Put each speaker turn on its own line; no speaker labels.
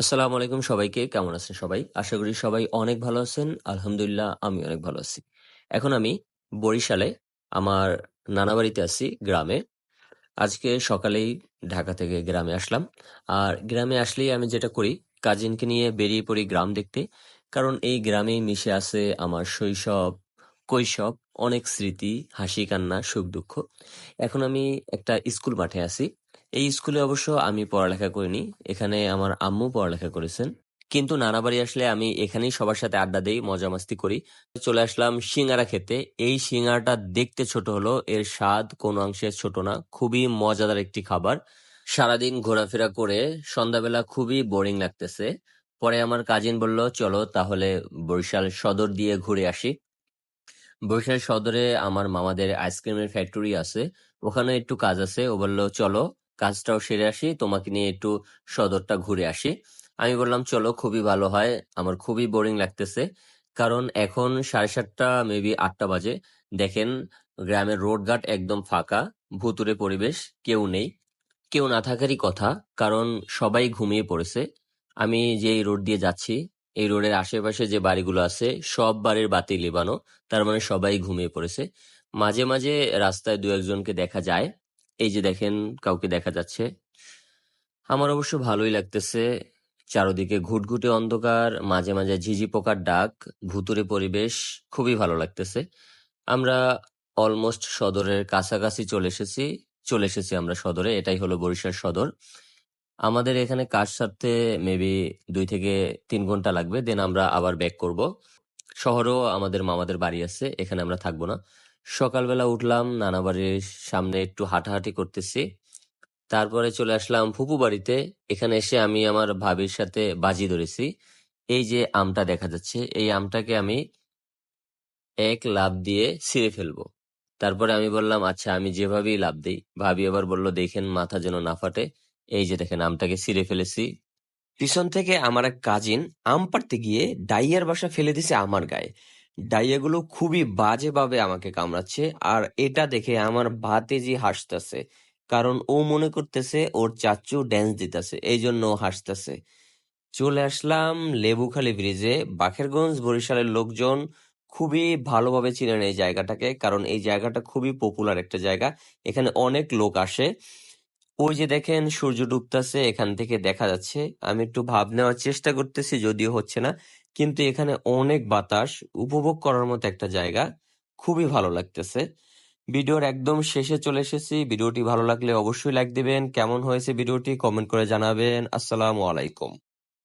আসসালামু আলাইকুম সবাইকে, কেমন আছেন সবাই? আশা করি সবাই অনেক ভালো আছেন। আলহামদুলিল্লাহ, আমি অনেক ভালো আছি। এখন আমি বরিশালে, আমার নানা বাড়িতে আছি, গ্রামে। আজকে সকালেই ঢাকা থেকে গ্রামে আসলাম। আর গ্রামে আসলেই আমি যেটা করি, কাজিনকে নিয়ে বেরিয়ে পড়ি গ্রাম দেখতে। কারণ এই গ্রামেই মিশে আছে আমার শৈশব, কৈশব, অনেক স্মৃতি, হাসি, কান্না, সুখ, দুঃখ। এখন আমি একটা স্কুল মাঠে আছি। এই স্কুলে অবশ্য আমি পড়ালেখা করিনি, এখানে আমার আম্মু পড়ালেখা করেছেন। কিন্তু নানা বাড়ি আসলে আমি এখানেই সবার সাথে আড্ডা দেই, মজা মাস্তি করি। চলে আসলাম সিঙ্গারা খেতে। এই সিঙ্গারাটা দেখতে ছোট হলো এর স্বাদ কোনো অংশে ছোট না, খুবই মজাদার একটি খাবার। সারাদিন ঘোরাফেরা করে সন্ধ্যাবেলা খুবই বোরিং লাগতেছে। পরে আমার কাজিন বলল, চলো তাহলে বরিশাল সদর দিয়ে ঘুরে আসি। বরিশাল সদরে আমার মামাদের আইসক্রিমের ফ্যাক্টরি আছে, ওখানে একটু কাজ আছে। ও বলল, চলো। কাজটাও সেরে আসি, তোমাকে নিয়ে একটু সদরটা ঘুরে আসি। আমি বললাম, চলো, খুবই ভালো হয়। আমার খুবই বোরিং লাগতেছে। কারণ এখন সাড়ে সাতটা মেবি আটটা বাজে। দেখেন, গ্রামের রোডঘাট একদম ফাঁকা ভুতুরে পরিবেশ, কেউ নেই। কেউ না থাকারই কথা, কারণ সবাই ঘুমিয়ে পড়েছে। আমি যে রোড দিয়ে যাচ্ছি, এই রোডের আশেপাশে যে বাড়িগুলো আছে, সব বাড়ির বাতি লিবানো, তার মানে সবাই ঘুমিয়ে পড়েছে। মাঝে মাঝে রাস্তায় দু একজনকে দেখা যায় এই যে দেখেন, কাউকে দেখা যাচ্ছে। আমার অবশ্য ভালোই লাগতেছে। চারদিকে ঘুটঘুটে অন্ধকার, মাঝে মাঝে ঝিঝি পোকার ডাক ভুতুরে পরিবেশ, খুবই ভালো লাগতেছে। আমরা অলমোস্ট সদরের কাছাকাছি চলে এসেছি চলে এসেছি আমরা সদরে, এটাই হলো বরিশাল সদর। আমাদের এখানে কাজ সারতে মেবি দুই থেকে তিন ঘণ্টা লাগবে দেন আমরা আবার ব্যাক করব। শহরেও আমাদের মামাদের বাড়ি আছে, এখানে আমরা থাকব না। সকালবেলা উঠলাম, নানা বাড়ির সামনে একটু হাঁটাহাঁটি করতেছি। তারপরে চলে আসলাম ফুপু বাড়িতে। এখানে এসে আমি আমার ভাবির সাথে বাজি ধরেছি। এই যে আমটা দেখা যাচ্ছে, এই আমটাকে আমি এক লাভ দিয়ে ছিঁড়ে ফেলব। তারপরে আমি বললাম আচ্ছা আমি যেভাবেই লাভ দিই। ভাবি আবার বলল, দেখেন, মাথা যেন না ফাটে। এই যে দেখেন, আমটাকে ছিঁড়ে ফেলেছি। পিছন থেকে আমার এক কাজিন আম পাড়তে গিয়ে ডাইয়ার বাসা ফেলে দিছে আমার গায়ে। ডাইয়াগুলো খুবই বাজেভাবে আমাকে কামড়াচ্ছে। আর এটা দেখে আমার ভাতিজি হাসতেছে। কারণ ও মনে করতেছে ওর চাচু ড্যান্স দিতেছে। এই জন্য ও হাসতেছে। চলে আসলাম লেবুখালী ব্রিজে বাখেরগঞ্জ, বরিশালের লোকজন খুবই ভালোভাবে চিনেন এই জায়গাটাকে। কারণ এই জায়গাটা খুবই পপুলার একটা জায়গা। এখানে অনেক লোক আসে। ওই যে দেখেন, সূর্য ডুবতেছে, এখান থেকে দেখা যাচ্ছে। আমি একটু ভাব নেওয়ার চেষ্টা করতেছি, যদিও হচ্ছে না। কিন্তু এখানে অনেক বাতাস উপভোগ করার মতো একটা জায়গা খুবই ভালো লাগতেছে। ভিডিওর একদম শেষে চলে এসেছি। ভিডিওটি ভালো লাগলে অবশ্যই লাইক দিবেন। কেমন হয়েছে ভিডিওটি কমেন্ট করে জানাবেন। আসসালামু আলাইকুম।